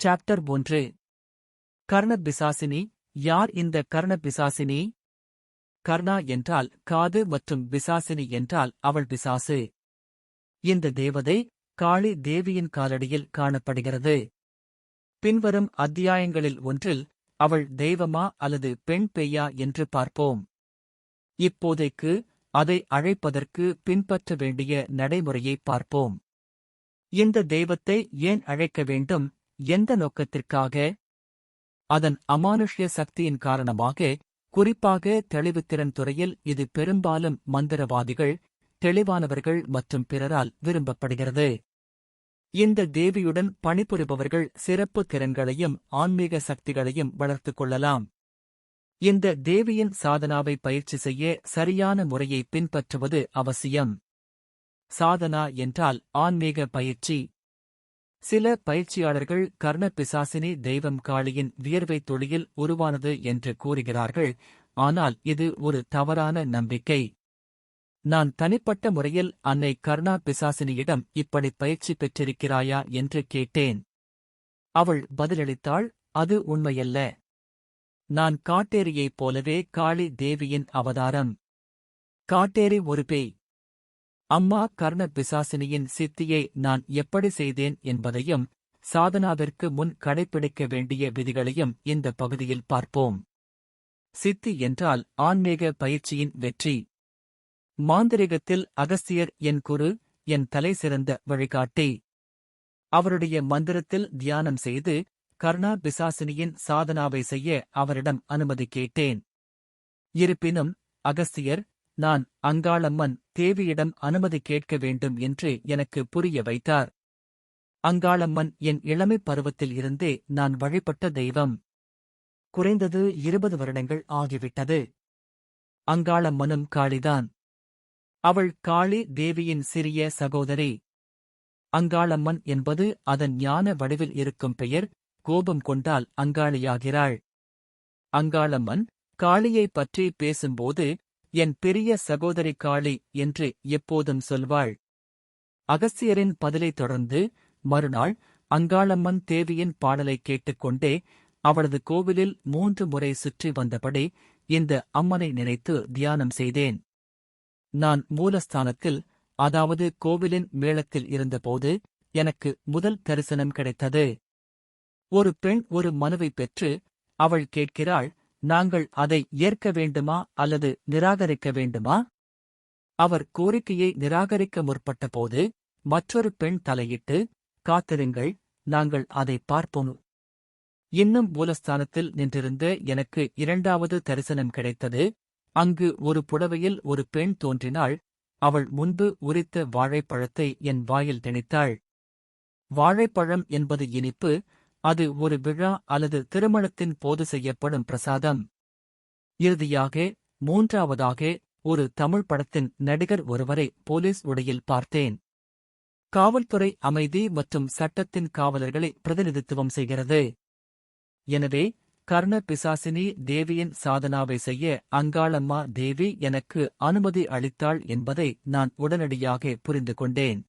Chapter ஒன்று. கர்ணபிசாசினி யார் இந்த கர்ணபிசாசினி? கர்ணா என்றால் காது மற்றும் பிசாசினி என்றால் அவள் பிசாசு. இந்த தேவதை காளி தேவியின் காலடியில் காணப்படுகிறது. பின்வரும் அத்தியாயங்களில் ஒன்றில் அவள் தெய்வமா அல்லது பெண் பெய்யா என்று பார்ப்போம். இப்போதைக்கு அதை அழைப்பதற்கு பின்பற்ற வேண்டிய நடைமுறையை பார்ப்போம். இந்த தெய்வத்தை ஏன் அழைக்க வேண்டும்? எந்த நோக்கத்திற்காக? அதன் அமானுஷ்ய சக்தியின் காரணமாக குறிப்பாக தெளிவுத்திறன் துறையில் இது பெரும்பாலும் மந்திரவாதிகள் தெளிவானவர்கள் மற்றும் பிறரால் விரும்பப்படுகிறது. இந்த தேவியுடன் பணிபுரிபவர்கள் சிறப்பு திறன்களையும் ஆன்மீக சக்திகளையும் வளர்த்துக் கொள்ளலாம். இந்த தேவியின் சாதனாவை பயிற்சி செய்ய சரியான முறையை பின்பற்றுவது அவசியம். சாதனா என்றால் ஆன்மீக பயிற்சி சில பயிற்சியாளர்கள் கர்ண பிசாசினி தெய்வம் காளியின் வியர்வை தொழியில் உருவானது என்று கூறுகிறார்கள் ஆனால் இது ஒரு தவறான நம்பிக்கை. நான் தனிப்பட்ட முறையில் அன்னை கர்ணா பிசாசினியிடம் இப்படி பயிற்சி பெற்றிருக்கிறாயா என்று கேட்டேன். அவள் பதிலளித்தாள் அது உண்மையல்ல. நான் காட்டேரியைப் போலவே காளி தேவியின் அவதாரம். காட்டேரி ஒரு பேய். அம்மா கர்ண பிசாசினியின் சித்தியை நான் எப்படி செய்தேன் என்பதையும் சாதனாவிற்கு முன் கடைப்பிடிக்க வேண்டிய விதிகளையும் இந்த பகுதியில் பார்ப்போம். சித்தி என்றால் ஆன்மீக பயிற்சியின் வெற்றி. மாந்திரிகத்தில் அகஸ்தியர் என் குரு என் தலை சிறந்த வழிகாட்டி. அவருடைய மந்திரத்தில் தியானம் செய்து கர்ணா பிசாசினியின் சாதனாவை செய்ய அவரிடம் அனுமதி கேட்டேன். இருப்பினும் அகஸ்தியர் நான் அங்காளம்மன் தேவியிடம் அனுமதி கேட்க வேண்டும் என்று எனக்கு புரிய வைத்தார். அங்காளம்மன் என் இளமைப் பருவத்தில் இருந்தே நான் வழிபட்ட தெய்வம். குறைந்தது இருபது வருடங்கள் ஆகிவிட்டது. அங்காளம்மனும் காளிதான். அவள் காளி தேவியின் சிறிய சகோதரி. அங்காளம்மன் என்பது அதன் ஞான வடிவில் இருக்கும் பெயர் கோபம் கொண்டால் அங்காளியாகிறாள். அங்காளம்மன் காளியைப் பற்றி பேசும்போது என் பெரிய சகோதரி காளி என்று எப்போதும் சொல்வாள். அகஸ்தியரின் பதிலைத் தொடர்ந்து மறுநாள் அங்காளம்மன் தேவியின் பாடலைக் கேட்டுக்கொண்டே அவளது கோவிலில் மூன்று முறை சுற்றி வந்தபடி இந்த அம்மனை நினைத்து தியானம் செய்தேன். நான் மூலஸ்தானத்தில் அதாவது கோவிலின் மேளத்தில் இருந்தபோது எனக்கு முதல் தரிசனம் கிடைத்தது. ஒரு பெண் ஒரு மனுவை பெற்று அவள் கேட்கிறாள் நாங்கள் அதை ஏற்க வேண்டுமா அல்லது நிராகரிக்க வேண்டுமா? அவர் கோரிக்கையை நிராகரிக்க முற்பட்டபோது மற்றொரு பெண் தலையிட்டு காத்திருங்கள் நாங்கள் அதை பார்ப்போம். இன்னும் மூலஸ்தானத்தில் நின்றிருந்த எனக்கு இரண்டாவது தரிசனம் கிடைத்தது. அங்கு ஒரு புடவையில் ஒரு பெண் தோன்றினாள். அவள் முன்பு உரித்த வாழைப்பழத்தை என் வாயில் திணித்தாள் வாழைப்பழம் என்பது இனிப்பு அது ஒரு விழா அல்லது திருமணத்தின் போது செய்யப்படும் பிரசாதம். இறுதியாக மூன்றாவதாக ஒரு தமிழ் படத்தின் நடிகர் ஒருவரை போலீஸ் உடையில் பார்த்தேன். காவல்துறை அமைதி மற்றும் சட்டத்தின் காவலர்களை பிரதிநிதித்துவம் செய்கிறது. எனவே கர்ண பிசாசினி தேவியின் சாதனாவை செய்ய அங்காளம்மா தேவி எனக்கு அனுமதி அளித்தாள் என்பதை நான் உடனடியாக புரிந்து கொண்டேன்.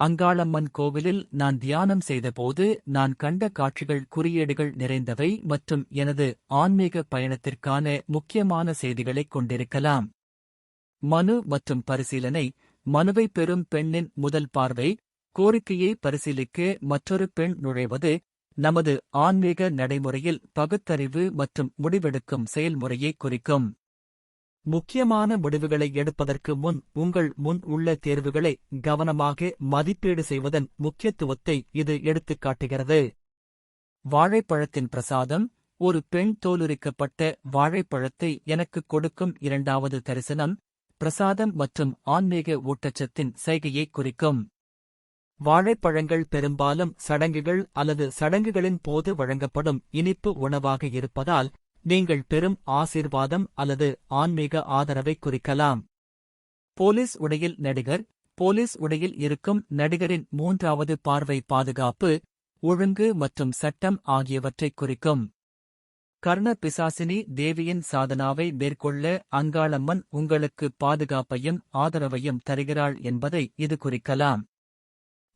அங்காளம்மன் கோவிலில் நான் தியானம் செய்தபோது நான் கண்ட காட்சிகள் குறியீடுகள் நிறைந்தவை மற்றும் எனது ஆன்மீக பயணத்திற்கான முக்கியமான செய்திகளைக் கொண்டிருக்கலாம். மனு மற்றும் பரிசீலனை. மனுவை பெறும் பெண்ணின் முதல் பார்வை. கோரிக்கையை பரிசீலிக்க மற்றொரு பெண் நுழைவது. நமது ஆன்மீக நடைமுறையில் பகுத்தறிவு மற்றும் முடிவெடுக்கும் செயல்முறையை குறிக்கும். முக்கியமான முடிவுகளை எடுப்பதற்கு முன் உங்கள் முன் உள்ள தேர்வுகளை கவனமாக மதிப்பீடு செய்வதன் முக்கியத்துவத்தை இது எடுத்துக்காட்டுகிறது வாழைப்பழத்தின் பிரசாதம் ஒரு பெண் தோலுரிக்கப்பட்ட வாழைப்பழத்தை எனக்கு கொடுக்கும் இரண்டாவது தரிசனம் பிரசாதம் மற்றும் ஆன்மீக ஊட்டச்சத்தின் செய்கையை குறிக்கும். வாழைப்பழங்கள் பெரும்பாலும் சடங்குகள் அல்லது சடங்குகளின் போது வழங்கப்படும் இனிப்பு உணவாக இருப்பதால் நீங்கள் பெறும் ஆசீர்வாதம் அல்லது ஆன்மீக ஆதரவை குறிக்கலாம். போலீஸ் உடையில் நடிகர் போலீஸ் உடையில் இருக்கும் நடிகரின் மூன்றாவது பார்வை பாதுகாப்பு ஒழுங்கு மற்றும் சட்டம் ஆகியவற்றைக் குறிக்கும். கர்ண பிசாசினி தேவியின் சாதனாவை மேற்கொள்ள அங்காளம்மன் உங்களுக்கு பாதுகாப்பையும் ஆதரவையும் தருகிறாள் என்பதை இது குறிக்கலாம்.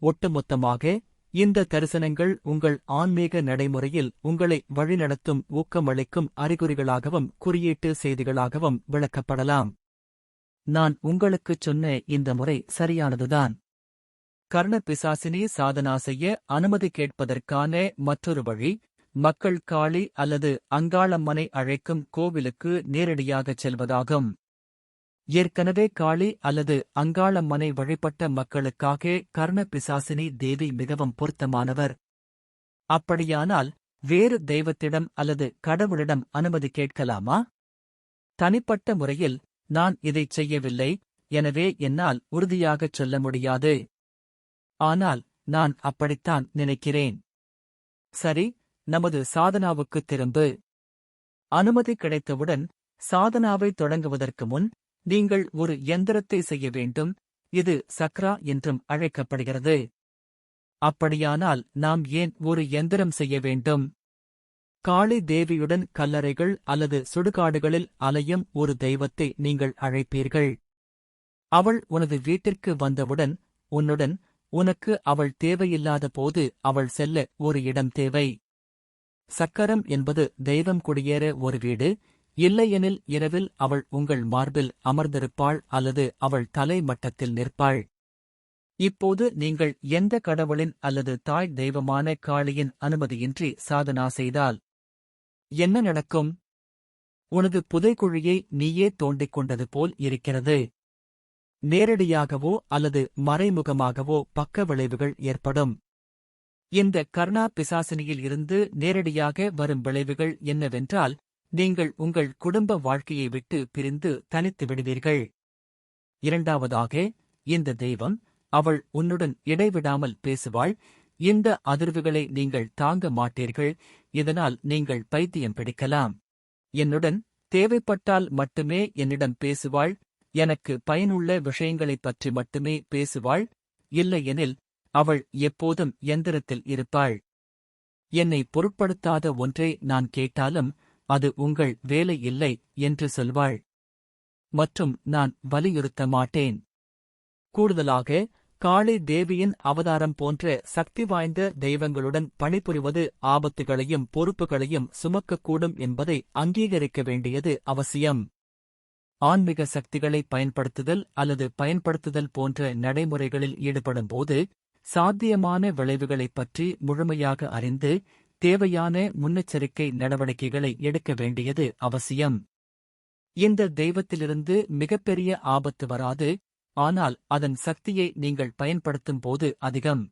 ஒட்டுமொத்தமாக இந்த தரிசனங்கள் உங்கள் ஆன்மீக நடைமுறையில் உங்களை வழிநடத்தும் ஊக்கமளிக்கும் அறிகுறிகளாகவும் குறியீட்டு செய்திகளாகவும் விளக்கப்படலாம். நான் உங்களுக்குச் சொன்ன இந்த முறை சரியானதுதான். கர்ண பிசாசினி சாதனா செய்ய அனுமதி கேட்பதற்கான மற்றொரு வழி மக்கள் காளி அல்லது அங்காளம்மனை அழைக்கும் கோவிலுக்கு நேரடியாகச் செல்வதாகும். ஏற்கனவே காளி அல்லது அங்காளம்மனை வழிபட்ட மக்களுக்காக கர்ண பிசாசினி தேவி மிகவும் பொருத்தமானவர். அப்படியானால் வேறு தெய்வத்திடம் அல்லது கடவுளிடம் அனுமதி கேட்கலாமா? தனிப்பட்ட முறையில் நான் இதைச் செய்யவில்லை எனவே என்னால் உறுதியாகச் சொல்ல முடியாது. ஆனால் நான் அப்படித்தான் நினைக்கிறேன். சரி நமது சாதனாவுக்கு திரும்பு. அனுமதி கிடைத்தவுடன் சாதனாவை தொடங்குவதற்கு முன் நீங்கள் ஒரு எந்திரத்தை செய்ய வேண்டும். இது சக்ரா என்றும் அழைக்கப்படுகிறது. அப்படியானால் நாம் ஏன் ஒரு எந்திரம் செய்ய வேண்டும்? காளி தேவியுடன் கல்லறைகள் அல்லது சுடுகாடுகளில் அலையும் ஒரு தெய்வத்தை நீங்கள் அழைப்பீர்கள். அவள் உனது வீட்டிற்கு வந்தவுடன் உன்னுடன் உனக்கு அவள் தேவையில்லாத போது அவள் செல்ல ஒரு இடம் தேவை. சக்கரம் என்பது தெய்வம் குடியேற ஒரு வீடு இல்லையெனில் இரவில் அவள் உங்கள் மார்பில் அமர்ந்திருப்பாள் அல்லது அவள் தலை மட்டத்தில் நிற்பாள். இப்போது நீங்கள் எந்த கடவுளின் அல்லது தாய் தெய்வமான காளியின் அனுமதியின்றி சாதனா செய்தால் என்ன நடக்கும்? உனது புதைக்குழியை நீயே தோண்டிக் கொண்டது போல் இருக்கிறது. நேரடியாகவோ அல்லது மறைமுகமாகவோ பக்க விளைவுகள் ஏற்படும். இந்த கர்ணா பிசாசினியில் இருந்து நேரடியாக வரும் விளைவுகள் என்னவென்றால் நீங்கள் உங்கள் குடும்ப வாழ்க்கையை விட்டு பிரிந்து தனித்து விடுவீர்கள். இரண்டாவதாக இந்த தெய்வம் அவள் உன்னுடன் இடைவிடாமல் பேசுவாள். இந்த அதிர்வுகளை நீங்கள் தாங்க மாட்டீர்கள். இதனால் நீங்கள் பைத்தியம் பிடிக்கலாம். என்னுடன் தேவைப்பட்டால் மட்டுமே என்னிடம் பேசுவாள். எனக்கு பயனுள்ள விஷயங்களைப் பற்றி மட்டுமே பேசுவாள். இல்லையெனில் அவள் எப்போதும் எந்திரத்தில் இருப்பாள். என்னை பொருட்படுத்தாத ஒன்றை நான் கேட்டாலும் அது உங்கள் வேலை இல்லை என்று சொல்வாள். மற்றும் நான் வலியுறுத்த மாட்டேன். கூடுதலாக காளி தேவியின் அவதாரம் போன்ற சக்தி வாய்ந்த தெய்வங்களுடன் பணிபுரிவது ஆபத்துகளையும் பொறுப்புகளையும் சுமக்கக்கூடும் என்பதை அங்கீகரிக்க வேண்டியது அவசியம். ஆன்மீக சக்திகளை பயன்படுத்துதல் அல்லது பயன்படுத்துதல் போன்ற நடைமுறைகளில் ஈடுபடும்போது சாத்தியமான விளைவுகளைப் பற்றி முழுமையாக அறிந்து தேவையான முன்னெச்சரிக்கை நடவடிக்கைகளை எடுக்க வேண்டியது அவசியம். இந்த தெய்வத்திலிருந்து மிகப்பெரிய ஆபத்து வராது ஆனால் அதன் சக்தியை நீங்கள் பயன்படுத்தும் போது அதிகம்.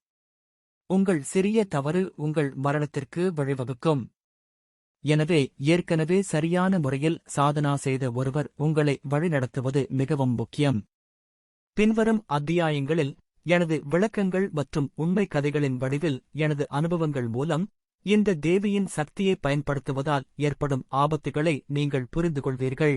உங்கள் சிறிய தவறு உங்கள் மரணத்திற்கு வழிவகுக்கும். எனவே ஏற்கனவே சரியான முறையில் சாதனா செய்த ஒருவர் உங்களை வழிநடத்துவது மிகவும் முக்கியம். பின்வரும் அத்தியாயங்களில் எனது விளக்கங்கள் மற்றும் உண்மை கதைகளின் வடிவில் எனது அனுபவங்கள் மூலம் இந்த தேவியின் சக்தியை பயன்படுத்துவதால் ஏற்படும் ஆபத்துகளை நீங்கள் புரிந்து கொள்வீர்கள்